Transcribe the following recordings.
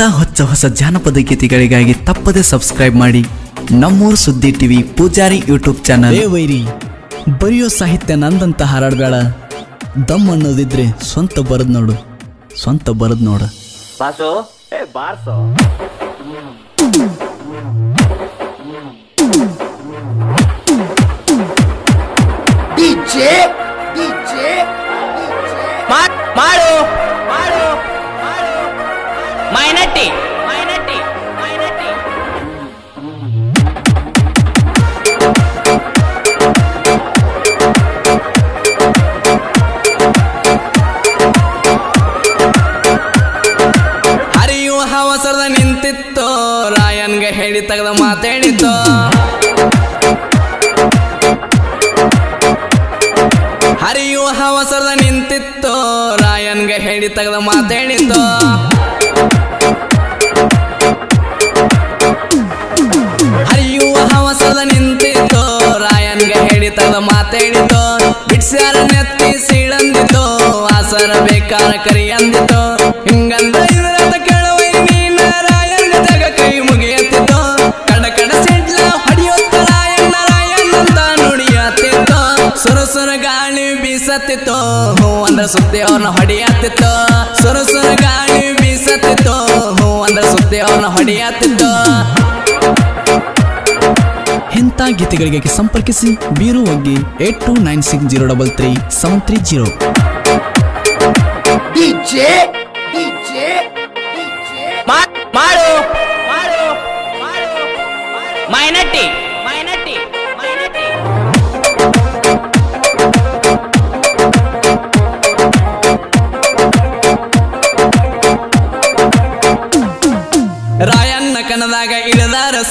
ಇಂಥ ಹೊಚ್ಚ ಹೊಸ ಜಾನಪದ ಗೀತೆಗಳಿಗಾಗಿ ತಪ್ಪದೆ ಸಬ್ಸ್ಕ್ರೈಬ್ ಮಾಡಿ. ನಮ್ಮೂರು ಸುದ್ದಿ ಟಿವಿ ಪೂಜಾರಿ ಯೂಟ್ಯೂಬ್ ಚಾನಲ್. ವೈರಿ ಬರೆಯೋ ಸಾಹಿತ್ಯ ನಂದಂತ ಹಾರಾಡ್ಬೇಡ. ದಮ್ ಅನ್ನೋದಿದ್ರೆ ಸ್ವಂತ ಬರದ್ ನೋಡು. ಸ್ವಂತ ಬರದ್ ನೋಡು. ಬಾಸು? ಏ ಬಾರ್ಸು. ಮಾಡ್- ಮಾಡು ಮಾಡು. ತೆಗೆದ ಮಾತೇಳಿತ್ತು ಹರಿಯುವ ಹವಸರದ ನಿಂತಿತ್ತು. ರಾಯನ್ಗೆ ಹೇಳಿ ತೆಗೆದ ಮಾತೇಳಿತ್ತು ಹರಿಯುವ ಹವಸದ ನಿಂತಿತ್ತು. ರಾಯನ್ಗೆ ಹೇಳಿ ತೆಗೆದ ಮಾತೇಳಿತು ಬಿಡ್ಸಾರ ನೆತ್ತಿ ಸೀಳಂದಿತ್ತು. ಆಸರ ಬೇಕಾರ ಕರಿ ಅಂದಿತ್ತು ಅಂದ್ರ ಸುದ್ದಿ ಅವ್ರನ್ನ ಹೊಡಿಯತ್ತಿತ್ತು ಸುರು ಸುರು ಗಾಳಿ ಬೀಸತ್ತಿತ್ತು ಹೂ ಅಂದ್ರ ಸುದ್ದಿ ಅವ್ರನ್ನ ಹೊಡಿಯತ್ತಿತ್ತು ಇಂಥ ಗೀತೆಗಳಿಗೆ ಸಂಪರ್ಕಿಸಿ ಬೀರು ಒಗ್ಗಿ eight two nine six zero double three seven three zero ಮಾಡು ಮಾಡು ಮಾಡು ಮೈನಟ್ಟಿ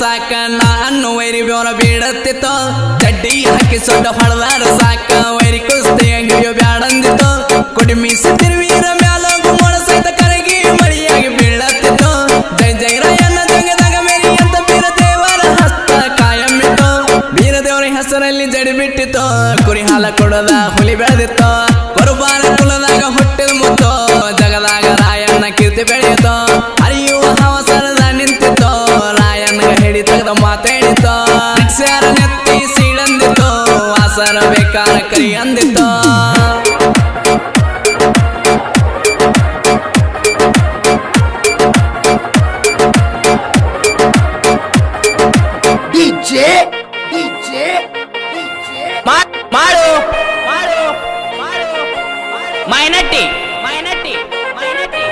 ಸಾಕ ನಾನು ವೈರಿ ಬ್ಯೋರ ಬೇಡತ್ತಿತ್ತು ಚಡ್ಡಿ ಹಾಕಿ ಸೊಡ್ಡ ಹೊಳದಾರ ಸಾಕ. ವೈರಿ ಕುಸ್ತಿಯ ಹಿಡಿಯೋ ಬ್ಯಾಡಂದಿತ್ತು ಕುಡಿಮಿ ತಿರುವೀರ ಮ್ಯಾಲ ಗುಮ್ಮಳ ಸಹಿತ ಕರಗಿ ಮಳಿಯಾಗಿ ಬೀಳತ್ತಿತ್ತು. ಜೈ ಜೈ ರಾಯಣ್ಣ ಜಂಗದಾಗ ಮೇರಿ ಅಂತ ಬೀರ ದೇವರ ಹಸ್ತ ಕಾಯಮ್ಮಿತ್ತು ಬೀರ ದೇವರ ಹೆಸರಲ್ಲಿ ಜಡಿ ಬಿಟ್ಟಿತ್ತು. ಕುರಿ ಹಾಲ ಕೊಡದ ಹುಲಿ ಬೆಳೆದಿತ್ತು. ಕುರುಬಾರ ಕುಲದಾಗ ಹುಟ್ಟಿದ ಮುತ್ತು. ಜಗದಾಗ ರಾಯಣ್ಣ ಕೀರ್ತಿ ಬೆಳೆಯಿತು. ಮಾಡು ಮಾಡು ಮಾಡು ಮೈನಟ್ಟಿ ಮೈನಟ್ಟಿ ಮೈನಟ್ಟಿ.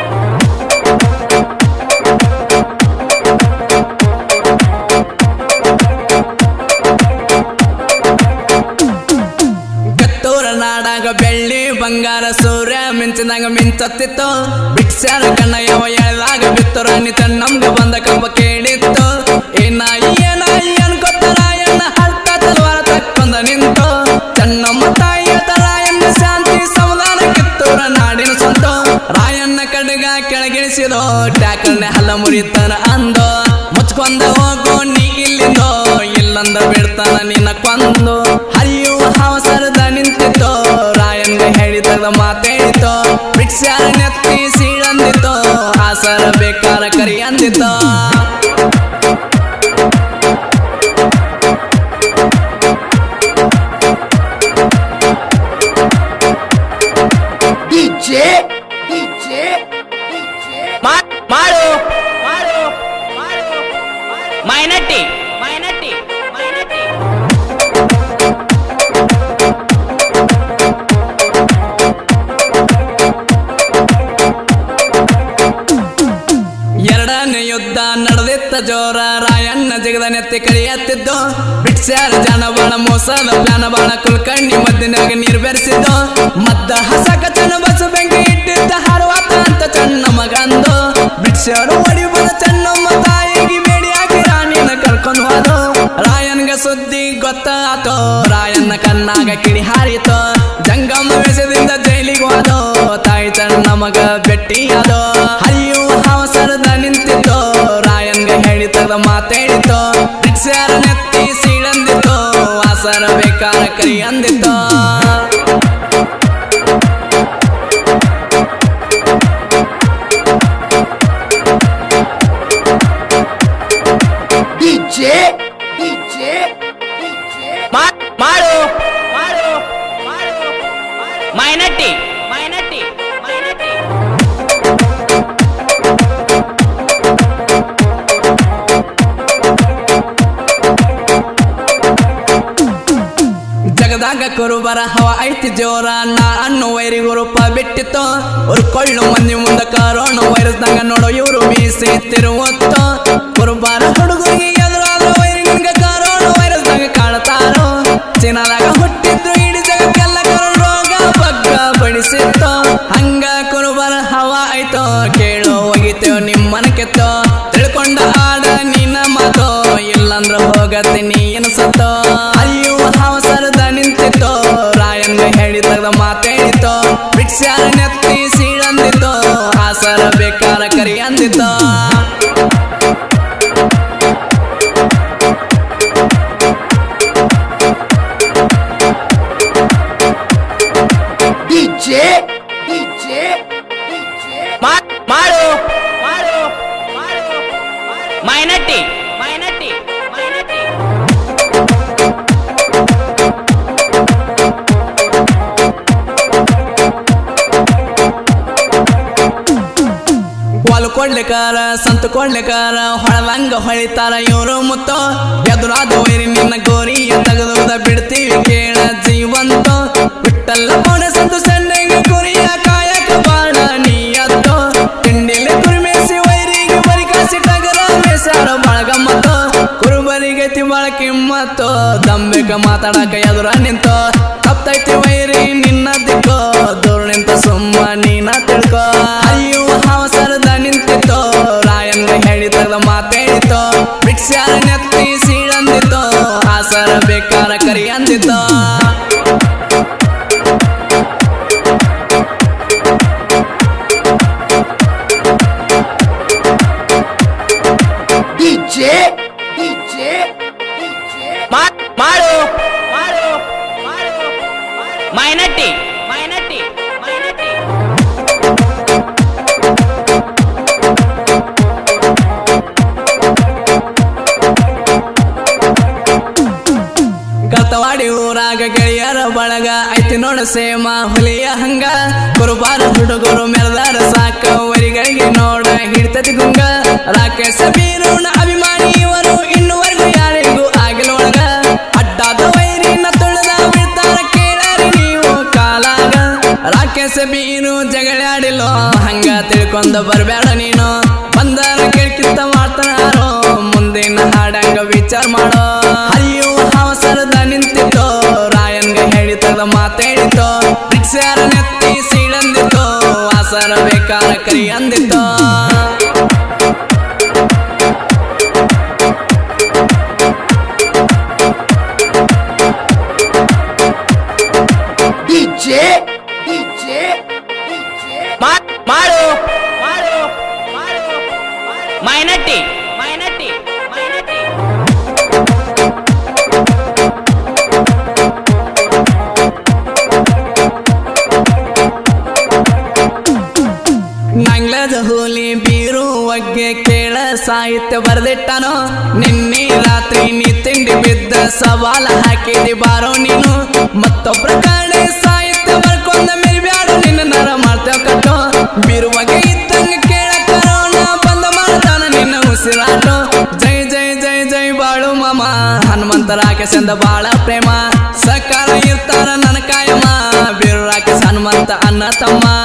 ಕತ್ತೂರ ನಾಡಾಗ ಬೆಳ್ಳಿ ಬಂಗಾರ ಸೂರ್ಯ ಮಿಂಚಿದಾಗ ಮಿಂಚತ್ತಿತ್ತು. ಬಿಟ್ಸ್ಯಾರ ಕಣ್ಣ ಯಾವ ಎಳದಾಗ ಬಿತ್ತು ರಾಣಿ ತನ್ನಮ್ಗ ಬಂದ ಮುರಿತನ ಅಂದೋ, ಮುಚ್ಕೊಂಡ ಹೋಗೋ ನೀ ಇಲ್ಲಿಂದೋ ಇಲ್ಲಂದ ಬಿಡ್ತಾನ ನಿನ್ನ ಕೊಂದು. ಹರಿಯುವ ಅವಸರದ ನಿಂತಿತ್ತು, ರಾಯಣ್ಣ ಹೇಳಿದ ಮಾತೇಳಿತು ಬಿಟ್ಸ್ಯಾರ ನೆತ್ತಿ ಸೀಳಂದಿತ್ತು ಆಸರ ಜೋರ ರಾಯಣ್ಣ ಜಗದ ನೆತ್ತಿ ಕರಿಯತ್ತಿದ್ದು ಬಿಡ್ಸ್ಯಾರ ಜನ ಬಾಳ ಮೋಸದ ಪ್ಲಾನ ಬಾಳ ಕುಲ್ಕಣ್ಣಿ ಮದ್ದಿನಾಗ ನೀರು ಬೆರೆಸಿದ್ದು. ಮದ್ದ ಹಸಕ ಕಚನ ಬಸ ಬೆಂಕಿ ಇಟ್ಟಿದ್ದ ಹಾರುವಾತ ಅಂತ ಚನ್ನ ಮಗಂದು. ಬಿಡ್ಸ್ಯಾರು ಒಡಿಬದ ಚೆನ್ನಮ್ಮ ತಾಯಿಗೆ ಬೇಡಿಯಾಗಿ ರಾಣಿನ ಕರ್ಕೊಂಡು ಹೋದು. ರಾಯನ್ಗ ಸುದ್ದಿ ಗೊತ್ತಾತು, ರಾಯಣ್ಣ ಕಣ್ಣಾಗ ಕಿಡಿ ಹಾರಿತು. ಜಂಗಮ್ಮ ವೇಷದಿಂದ ಜೈಲಿಗೆ ಹೋದೋ. ತಾಯಿ ತನ್ನ ಮಗ ಭೆಟ್ಟಿಯಾದೋ ಮಾತಾಡಿತೋ ರಿಕ್ಷಾರ ನೆತ್ತಿ ಸೀಳಂದಿತೋ ಆಸರ ಬೇಕಾರ ಕೈ ಅಂದಿತೋ ಮಾಡು ಮಾಡು ಮಾಡು ಮೈನಟ್ಟಿ ಜಗದಾಗ ಕುರುಬರ ಹವ ಐತಿ ಜೋರ. ನಾ ಅಣ್ಣು ವೈರಿ ಗುರುಪ ಬಿಟ್ಟಿತ್ತು. ಉರ್ಕೊಳ್ಳು ಮಂದಿ ಮುಂದ ಕಾರೋಣ ವೈರಸ್ದಾಗ ನೋಡೋ, ಇವರು ಬೀಸಿ ತಿರುವತ್ತು ಕುರುಬರ ಹುಡುಗರಿಗೆ ಎದುರಾದ ವೈರಿ ನಿಮ್ಗೆ ಕಾರೋಣ ವೈರಸ್ದಾಗ ಕಾಣತಾರೋ. ಚೀನಾದಾಗ ಹುಟ್ಟಿದ್ರು ಇಡೀ ಜಗಕ್ಕೆಲ್ಲ ಕರೋಣ ರೋಗ ಬಗ್ಗ ಬಡಿಸಿತ್ತು ಹಂಗ ಕುರುಬರ ಹವ ಐತ ಕೇಳೋ ಒಗಿತೇವ್ ನಿಮ್ಮನ ಕೆತ್ತೋ. ತಿಳ್ಕೊಂಡ ಆಡ ನಿನ್ನ ಮಾತೋ. ಇಲ್ಲಂದ್ರ ಹೋಗತ್ತೀನಿ ಕೊಡ್ಲಿಕಾರ ಸಂತ ಕೊಳ್ಳೆಕಾರ, ಹೊಳಲಂಗ ಹೊಳಿತಾರ ಇವರು ಮುತ್ತ. ಎದುರಾದ ವೈರಿ ನಿನ್ನ ಗೋರಿಯ ತಗದ ಬಿಡ್ತೀವಿ ಕೇಳ ಜೀವಂತ. ಬಿಟ್ಟಲ್ಲ ಮೋಡ ಸಂತು ಸಣ್ಣಗೆ ಗುರಿಯ ಕಾಯಕ ಬಾಣ ನೀಯತ್ತು. ತಿಂಡಿಲಿ ಕುರಿಮೇಸಿ ವೈರಿಗೆ ಬರಿಕಾಸಿ ಟಗರ ಮೇಸಾರ ಬಳಗ ಮತ್ತ. ಕುರುಬರಿಗೆ ತಿ ಬಾಳ ಕಿಮ್ಮತ್ತೋ. ದಂಬೆಗ ಮಾತಾಡಕ ಎದುರ ನಿಂತ. ತಪ್ತೈತಿ ವೈರಿ ನಿನ್ನ ದಿಕ್ಕೋ. ಐತಿ ನೋಡ ಸೇಮ ಹುಲಿಯ ಹಂಗ. ಕುರುಬಾರ ಹುಡುಗರು ಮೆರೆದಾರ ಸಾಕ. ವರಿಗಳಿಗೆ ನೋಡ ಹಿಡ್ತತಿ ಗುಂಗ. ರಾಕೇಶ ಬೀರುಣ ಅಭಿಮಾನಿ ಇವರು ಇನ್ನುವರೆಗೂ ಯಾರಿಗೂ ಆಗಿಲ್ಲ ಒಳಗ. ಅಡ್ಡಾದ ವೈರಿನ ತುಳಿದ ಬಿಡ್ತಾರ ಕೇಳಾರಿ ನೀವು ಕಾಲಾಗ. ರಾಕೇಶ ಬೀರು ಜಗಳಾಡಿಲ್ಲೋ ಹಂಗ ತಿಳ್ಕೊಂಡು ಬರ್ಬೇಡ ನೀನು. ಬಂದಾರ ಕೇಳ್ಕಿತ್ತ ಮಾಡ್ತಾರೋ, ಮುಂದಿನ ಹಾಡಂಗ ವಿಚಾರ ಮಾಡೋ. ಮಾ- ಮಾಡು ಮಾಡು ಮಾಡು ಮೈನಟ್ಟಿ ಮೈನಟ್ಟಿ ಮೈನಟ್ಟಿ. ನಂಗ್ಲದ ಹೋಲಿ ಬೀರು ಒಗ್ಗೆ ಕೇಳ ಸಾಹಿತ್ಯ ಬರ್ದಿಟ್ಟನು? ನಿನ್ನೆ ರಾತ್ರಿ ನೀ ತಿಂಡಿ ಬಿದ್ದ ಸವಾಲ ಹಾಕಿದಿ ಬಾರೋ ನೀನು. ಮತ್ತೊಬ್ರ ಹನುಮಂತ ಸಂದ ಬಾಳ ಪ್ರೇಮ. ಸಕಾಲ ಇರ್ತಾರ ನನ್ನ ಕಾಯಮ್ಮ ಬಿರ್ರಾಕೆ ಸನ್ಮಂತ ಅನ್ನ ತಮ್ಮ.